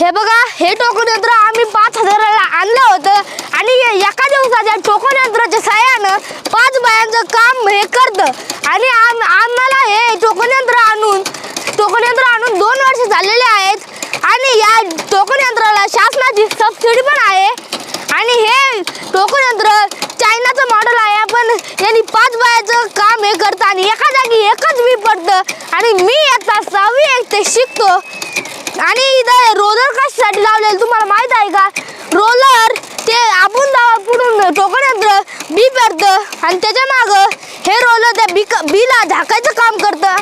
हे बघा हे टोकन यंत्र आम्ही पाच हजाराला आणलं होतं आणि हे एका दिवसाच्या टोकन यंत्राच्या साह्यानं पाच बायांचं काम हे करतं. आणि आम आम्हाला हे टोकन यंत्र आणून टोकन यंत्र आणून दोन वर्ष झालेले आहेत. आणि या टोकन यंत्राला शासनाची सबसिडी पण आहे. आणि हे टोकन यंत्र चायनाचं मॉडेल आहे पण यांनी पाच बायाचं काम हे करतं आणि एका जागी एकच मी पडतं आणि मी आता सहावी एक ते शिकतो. आणि इथं रोलर कशासाठी लावलेलं तुम्हाला माहीत आहे का? रोलर ते आपण जावा पुढून टोकन यंत्र बी पेरतं आणि त्याच्या माग हे रोलर त्या बी बीला झाकायचं काम करतं.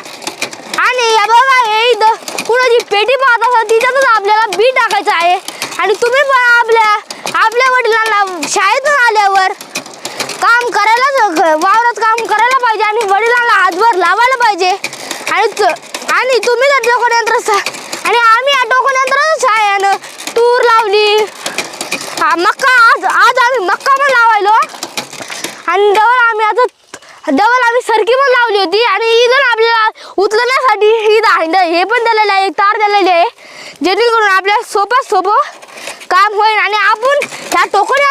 आणि या बघा हे इथं कुणाची पेटी पाहत असाल तिच्यातच आपल्याला बी टाकायचं आहे. आणि तुम्ही पण आपल्या आपल्या वडिलांना शाळेतून आल्यावर काम करायलाच वावरात काम करायला पाहिजे आणि वडिलांना हातभर लावायला पाहिजे. आणि आणि तुम्ही जर टोकण यंत्र सा- आणि आम्ही या टोकन यंत्राच्या तूर लावली. हा, मक्का आज आज आम्ही मक्का पण लावायलो. आणि डबल आम्ही आता डबल आम्ही सरकी पण लावली होती. आणि इथून आपल्याला उचलण्यासाठी इथं हांड हे पण दिलेलं आहे तार दिलेली आहे. जेणेकरून आपल्या सोपं सोपं काम होईल. आणि आपण ह्या टोकन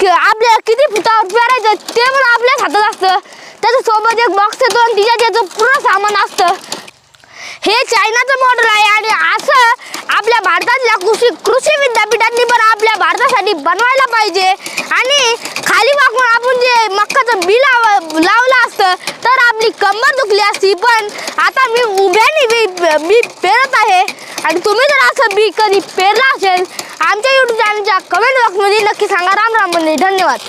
कि- आपल्या किती फुटावर पेरायचं ते पण आपल्याच हातात असतं. त्याच्यासोबत एक बॉक्स येतो आणि तिच्यात याचं पूर्ण सामान असतं. हे चायनाचं मॉडेल आहे आणि असं आपल्या भारतातल्या कृषी कृषी विद्यापीठांनी पण आपल्या भारतासाठी बनवायला पाहिजे. आणि खाली वाकून आपण जे मक्काचं बी लाव लावलं असतं तर आपली कंबर दुखली असती. पण आता मी उभ्याने बी बी पेरत आहे. आणि तुम्ही जर असं बी कधी पेरलं असेल आमच्या यूट्यूब चॅनलच्या कमेंट बॉक्समध्ये नक्की सांगा. राम राम म्हणजे धन्यवाद.